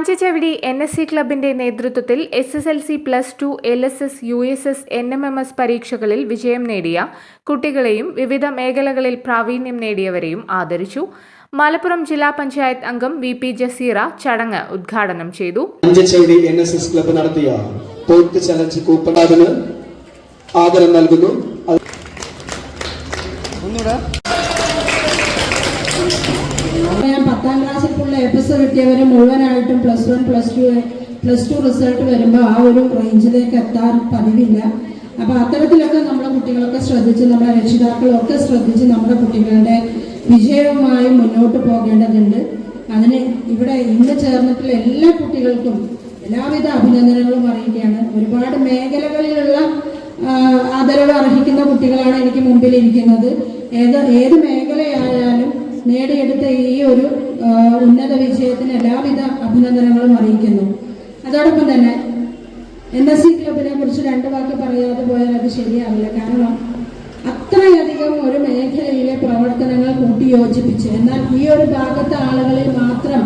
മഞ്ചച്ചെവിടി N S C ക്ലബിന്റെ നേതൃത്വത്തിൽ S S L C plus two L S S U S S N M M S പരീക്ഷകളിൽ വിജയം നേടിയ കുട്ടികളെയും വിവിധ മേഖലകളിൽ പ്രാവീണ്യം നേടിയവരെയും ആദരിച്ചു. മലപ്പുറം ജില്ലാ പഞ്ചായത്ത് അംഗം വി പി ജസീറ ചടങ്ങ് ഉദ്ഘാടനം ചെയ്തു. Anchacheri N S S club നടത്തിയ ചലഞ്ച് ആദരം നൽകുന്നു. ഞാൻ പത്താം ക്ലാസ്സിൽ കിട്ടിയവർ മുഴുവനായിട്ടും plus one plus two plus two result വരുമ്പോൾ ആ ഒരു റേഞ്ചിലേക്ക് എത്താൻ പതിവില്ല. അപ്പോൾ അത്തരത്തിലൊക്കെ നമ്മുടെ കുട്ടികളൊക്കെ ശ്രദ്ധിച്ച് നമ്മുടെ രക്ഷിതാക്കളൊക്കെ ശ്രദ്ധിച്ച് നമ്മുടെ കുട്ടികളുടെ വിജയവുമായി മുന്നോട്ട് പോകേണ്ടതുണ്ട്. അതിന് ഇവിടെ ഇന്ന് ചേർന്നിട്ടുള്ള എല്ലാ കുട്ടികൾക്കും എല്ലാവിധ അഭിനന്ദനങ്ങളും അറിയിക്കുകയാണ്. ഒരുപാട് മേഖലകളിലുള്ള ആദരവ് അർഹിക്കുന്ന കുട്ടികളാണ് എനിക്ക് മുമ്പിൽ ഇരിക്കുന്നത്. ഏത് ഏത് മേഖലയായാലും നേടിയെടുത്ത ഈ ഒരു ഉന്നത വിജയത്തിന് എല്ലാവിധ അഭിനന്ദനങ്ങളും അറിയിക്കുന്നു. അതോടൊപ്പം തന്നെ എൻ എസ് സി ക്ലബിനെ കുറിച്ച് രണ്ട് വാക്ക് പറയാതെ പോയാൽ അത് ശരിയാവില്ല. കാരണം അത്രയധികം ഒരു മേഖലയിലെ പ്രവർത്തനങ്ങൾ കൂട്ടിയോജിപ്പിച്ച് എന്നാൽ ഈ ഒരു ഭാഗത്തെ ആളുകളിൽ മാത്രം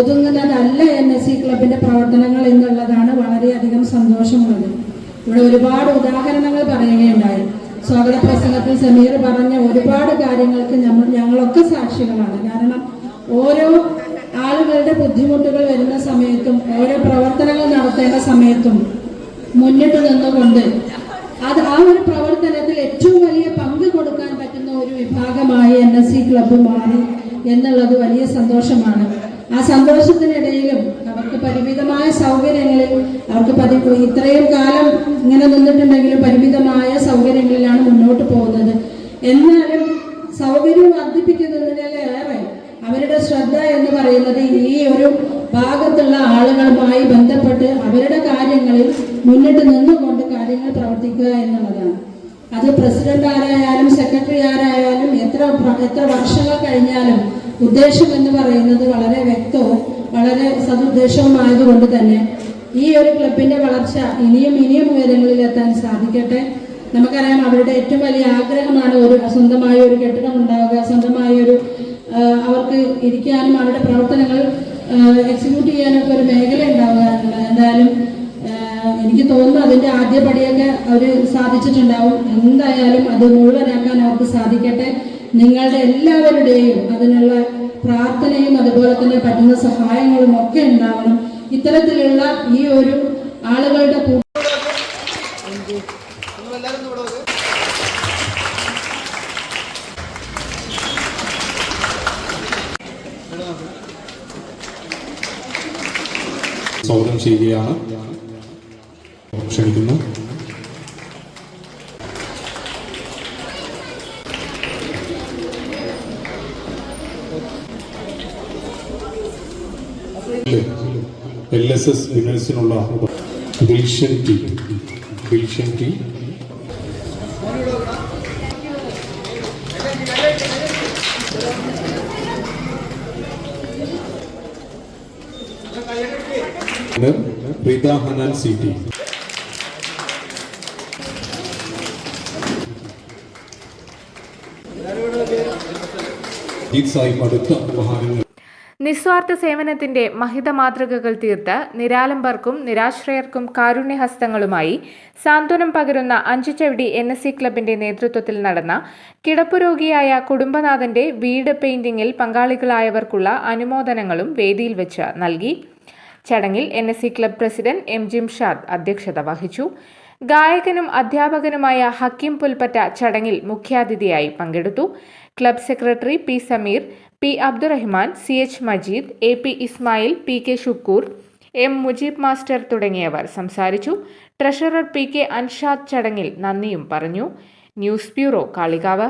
ഒതുങ്ങുന്നതല്ല എൻ എസ് സി ക്ലബിന്റെ പ്രവർത്തനങ്ങൾ എന്നുള്ളതാണ് വളരെയധികം സന്തോഷമുള്ളത്. ഇവിടെ ഒരുപാട് ഉദാഹരണങ്ങൾ പറയുകയുണ്ടായി. സ്വാഗത പ്രസംഗത്തിൽ സമീർ പറഞ്ഞ ഒരുപാട് കാര്യങ്ങൾക്ക് നമ്മൾ ഞങ്ങളൊക്കെ സാക്ഷികളാണ്. കാരണം ഓരോ ആളുകളുടെ ബുദ്ധിമുട്ടുകൾ വരുന്ന സമയത്തും ഓരോ പ്രവർത്തനങ്ങൾ നടത്തേണ്ട സമയത്തും മുന്നിട്ട് നിന്നുകൊണ്ട് അത് ആ ഒരു പ്രവർത്തനത്തിൽ ഏറ്റവും വലിയ പങ്ക് കൊടുക്കാൻ പറ്റുന്ന ഒരു വിഭാഗമായി എൻ എസ് സി ക്ലബ്ബ് മാറി എന്നുള്ളത് വലിയ സന്തോഷമാണ്. ആ സന്തോഷത്തിനിടയിലും അവർക്ക് പരിമിതമായ സൗകര്യങ്ങളിൽ അവർക്ക് പതി ഇത്രയും കാലം ഇങ്ങനെ നിന്നിട്ടുണ്ടെങ്കിലും പരിമിതമായ സൗകര്യങ്ങളിലാണ് മുന്നോട്ട് പോകുന്നത് എന്നാലും സൗകര്യം വർദ്ധിപ്പിക്കുന്നതിനേറെ അവരുടെ ശ്രദ്ധ എന്ന് പറയുന്നത് ഈ ഒരു ഭാഗത്തുള്ള ആളുകളുമായി ബന്ധപ്പെട്ട് അവരുടെ കാര്യങ്ങളിൽ മുന്നിട്ട് നിന്നുകൊണ്ട് കാര്യങ്ങൾ പ്രവർത്തിക്കുക എന്നുള്ളതാണ്. അത് പ്രസിഡന്റ് ആരായാലും സെക്രട്ടറി ആരായാലും എത്ര എത്ര വർഷങ്ങൾ കഴിഞ്ഞാലും ഉദ്ദേശം എന്ന് പറയുന്നത് വളരെ വ്യക്തവും വളരെ സതുദ്ദേശവുമായതുകൊണ്ട് തന്നെ ഈ ഒരു ക്ലബിന്റെ വളർച്ച ഇനിയും ഇനിയും ഉയരങ്ങളിൽ എത്താൻ സാധിക്കട്ടെ. നമുക്കറിയാം അവരുടെ ഏറ്റവും വലിയ ആഗ്രഹമാണ് ഒരു സ്വന്തമായ ഒരു കെട്ടിടം ഉണ്ടാവുക സ്വന്തമായ ഒരു അവർക്ക് ഇരിക്കാനും അവരുടെ പ്രവർത്തനങ്ങൾ എക്സിക്യൂട്ട് ചെയ്യാനൊക്കെ ഒരു മേഖല ഉണ്ടാവുക എന്തായാലും എനിക്ക് തോന്നുന്നു അതിന്റെ ആദ്യ പടിയൊക്കെ അവർ സാധിച്ചിട്ടുണ്ടാവും. എന്തായാലും അത് മുഴുവനാക്കാൻ അവർക്ക് സാധിക്കട്ടെ. നിങ്ങളുടെ എല്ലാവരുടെയും അതിനുള്ള പ്രാർത്ഥനയും അതുപോലെ തന്നെ പറ്റുന്ന സഹായങ്ങളും ഒക്കെ ഉണ്ടാവണം. ഇത്തരത്തിലുള്ള ഈ ഒരു ആളുകളുടെ കൂട്ടം സ്വാഗതം ചെയ്യുകയാണ്. ക്ഷണിക്കുന്നു L S S വിനേഴ്സിനുള്ള Dilshan T. Dilshan T. Ritha Hanan C T. Sahib അടുത്ത ഉപഹാരങ്ങൾ നിസ്വാർത്ഥ സേവനത്തിന്റെ മഹിത മാതൃകകൾ തീർത്ത് നിരാലംബർക്കും നിരാശ്രയർക്കും കാരുണ്യഹസ്തങ്ങളുമായി സാന്ത്വനം പകരുന്ന അഞ്ചുചവിടി എൻ എസ് സി ക്ലബിന്റെ നേതൃത്വത്തിൽ നടന്ന കിടപ്പുരോഗിയായ കുടുംബനാഥന്റെ വീട് പെയിന്റിംഗിൽ പങ്കാളികളായവർക്കുള്ള അനുമോദനങ്ങളും വേദിയിൽ വെച്ച് നൽകി. ചടങ്ങിൽ N S C club president M Jimshad അധ്യക്ഷത വഹിച്ചു. ഗായകനും അധ്യാപകനുമായ ഹക്കീം പുൽപ്പറ്റ ചടങ്ങിൽ മുഖ്യാതിഥിയായി പങ്കെടുത്തു. Club secretary P Sameer P Abdurahman C H Majeed A P Ismail P K Shukoor M Mujeeb master തുടങ്ങിയവർ സംസാരിച്ചു. ട്രഷറർ പി കെ അൻഷാദ് ചടങ്ങിൽ നന്ദിയും പറഞ്ഞു. News bureau Kalikavu.